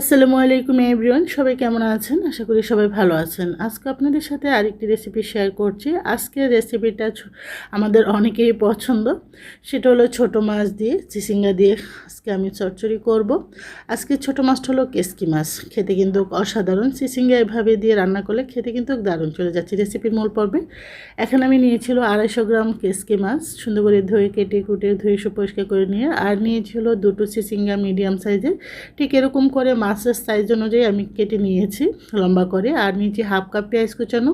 আসসালামু আলাইকুম এভরিওয়ান, সবাই কেমন আছেন? আশা করি সবাই ভালো আছেন। আজকে আপনাদের সাথে আরেকটি রেসিপি শেয়ার করছি। আজকের রেসিপিটা আমাদের অনেকেরই পছন্দ। সেটা হলো ছোট মাছ দিয়ে, চিচিঙ্গা দিয়ে আজকে আমি চচ্চড়ি করব। আজকে ছোট মাছটা হলো কেসকি মাছ। খেতে কিন্তু অসাধারণ। চিচিঙ্গা এভাবে দিয়ে রান্না করলে খেতে কিন্তু দারুণ চলে যাচ্ছে রেসিপির মূল পর্বে। এখন আমি নিয়েছিল আড়াইশো গ্রাম কেসকি মাছ। সুন্দর করে ধুয়ে কেটে কুটে ধুয়ে সব পরিষ্কার করে নিয়ে, আর নিয়েছিল দুটো চিচিঙ্গা মিডিয়াম সাইজের ঠিক এরকম করে মাছের সাইজ অনুযায়ী আমি কেটে নিয়েছি, লম্বা করে। আর নিয়েছি হাফ কাপ পেঁয়াজ কুচানো।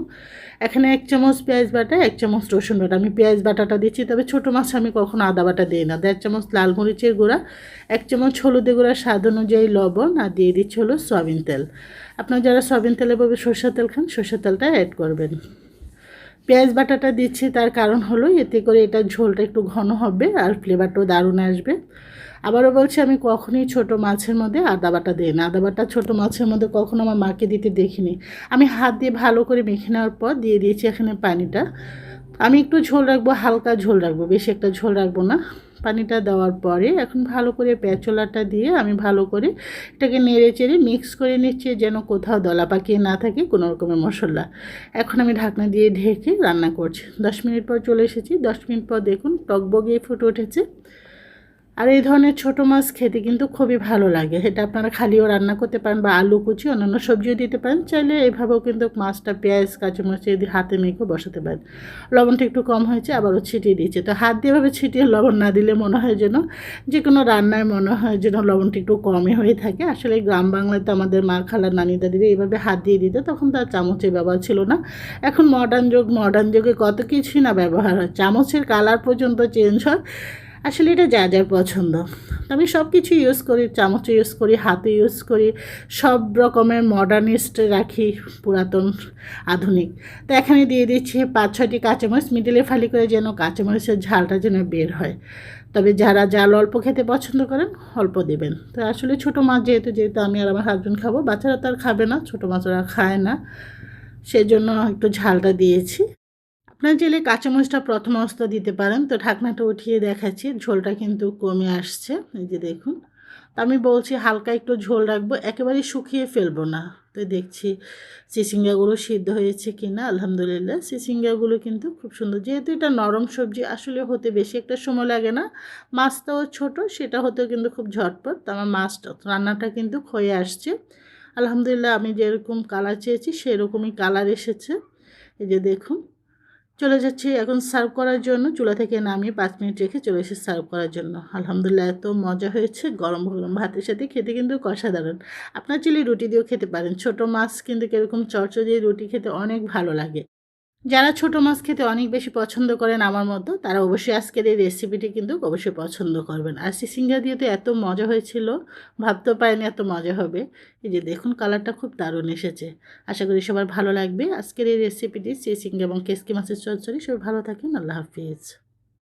এখানে এক চামচ পেঁয়াজ বাটা, এক চামচ রসুন বাটা। আমি পেঁয়াজ বাটাটা দিচ্ছি, তবে ছোটো মাছ আমি কখনো আদা বাটা দিই না। দেড় চামচ লাল মরিচের গুঁড়া, এক চামচ হলুদের গুঁড়া স্বাদ অনুযায়ী লবণ, আর দিয়ে দিচ্ছি হলো সয়াবিন তেল। আপনারা যারা সয়াবিন তেলে বলবে সরষের তেল খান, সরষের তেলটা অ্যাড করবেন। পেঁয়াজ বাটাটা দিচ্ছি, তার কারণ হলো এতে করে এটা ঝোলটা একটু ঘন হবে আর ফ্লেভারটাও দারুণ আসবে। আবারও বলছি, আমি কখনোই ছোট মাছের মধ্যে আদা বাটা দিই না। আদা বাটা ছোটো মাছের মধ্যে কখনো আমার মাকে দিতে দেখিনি। আমি হাত দিয়ে ভালো করে মেখে নেওয়ার পর দিয়ে দিয়েছি এখানে পানিটা। আমি একটু ঝোল রাখব, হালকা ঝোল রাখব, বেশি একটা ঝোল রাখব না। পানিটা দেওয়ার পরে এখন ভালো করে পেঁচলাটা দিয়ে আমি ভালো করে এটাকে নেড়ে চেড়ে মিক্স করে নিচ্ছি যেন কোথাও দলা পাকিয়ে না থাকে কোনো রকমের মশলা। এখন আমি ঢাকনা দিয়ে ঢেকে রান্না করছি। দশ মিনিট পর চলে এসেছি। দশ মিনিট পর দেখুন টকবগিয়ে ফুটে উঠেছে। আর এই ধরনের ছোটো মাছ খেতে কিন্তু খুবই ভালো লাগে। এটা আপনারা খালিও রান্না করতে পারেন বা আলু কুচি, অন্যান্য সবজিও দিতে পারেন। চাইলে এভাবেও কিন্তু মাছটা পেঁয়াজ কাঁচামরিচ দিয়ে হাতে মেখে বসাতে পারেন। লবণটা একটু কম হয়েছে, আবারও ছিটিয়ে দিয়েছে। তো হাত দিয়ে এভাবে ছিটিয়ে লবণ না দিলে মনে হয় যেন যে কোনো রান্নায় মনে হয় যেন লবণটা একটু কমই হয়ে থাকে। আসলে গ্রাম বাংলায় তো আমাদের মা খালা নানি দাদিরা এইভাবে হাত দিয়ে দিত, তখন তার চামচের ব্যবহার ছিল না। এখন মডার্ন যুগ মডার্ন যুগে কত কিছুই না ব্যবহার হয়। চামচের কালার পর্যন্ত চেঞ্জ হয়। আসলে এটা যা যার পছন্দ। আমি সব কিছু ইউজ করি, চামচ ইউজ করি, হাতে ইউজ করি, সব রকমের মডার্নিস্ট রাখি, পুরাতন, আধুনিক। তো এখানে দিয়ে দিচ্ছি পাঁচ, ছয়টি কাঁচামরিচ মিডিলে ফালি করে যেন কাঁচামরিচের ঝালটা যেন বের হয়। তবে যারা জাল অল্প খেতে পছন্দ করেন, অল্প দেবেন। তো আসলে ছোটো মাছ যেহেতু যেহেতু আমি আর আমার হাজব্যান্ড খাব, বাচ্চারা তো আর খাবে না, ছোটো মাছ ওরা খায় না। সেই জন্য একটু ঝালটা দিয়েছি। আপনার চাইলে কাঁচামরিচটা প্রথম অবস্থা দিতে পারেন। তো ঢাকনাটা উঠিয়ে দেখাচ্ছি, ঝোলটা কিন্তু কমে আসছে, এই যে দেখুন। তো আমি বলছি হালকা একটু ঝোল রাখব একেবারেই শুকিয়ে ফেলব না। তো দেখছি চিচিঙ্গাগুলো সিদ্ধ হয়েছে কি না আলহামদুলিল্লাহ। চিচিঙ্গাগুলো কিন্তু খুব সুন্দর। যেহেতু এটা নরম সবজি, আসলে হতে বেশি একটা সময় লাগে না। মাছটাও ছোট, সেটা হতেও কিন্তু খুব ঝটপট। তো আমার মাছটা, রান্নাটা কিন্তু হয়ে আসছে। আলহামদুলিল্লাহ আমি যেরকম কালার চেয়েছি, সেরকমই কালার এসেছে। এই যে দেখুন। চলে যাচ্ছি এখন সার্ভ করার জন্য। চুলা থেকে নামিয়ে পাঁচ মিনিট রেখে চলে এসে সার্ভ করার জন্য। আলহামদুলিল্লাহ, এত মজা হয়েছে। গরম গরম ভাতের সাথে খেতে কিন্তু অসাধারণ। আপনার চিলি রুটি দিয়েও খেতে পারেন। ছোট মাছ কিন্তু কীরকম চরচর দিয়ে রুটি খেতে অনেক ভালো লাগে। যারা ছোট মাছ খেতে অনেক বেশি পছন্দ করেন আমার মতো, তারা অবশ্যই আজকের এই রেসিপিটি কিন্তু অবশ্যই পছন্দ করবেন। আর সিসিঙ্গা দিয়ে তো এত মজা হয়েছিল, ভাবতেও পারিনি এত মজা হবে। এই যে দেখুন কালারটা খুব দারুণ এসেছে। আশা করি সবার ভালো লাগবে। আজকের এই রেসিপিটি সিসিঙ্গা এবং কেসকি মাছের চচ্চড়ি। সবাই ভালো থাকেন, আল্লাহ হাফিজ।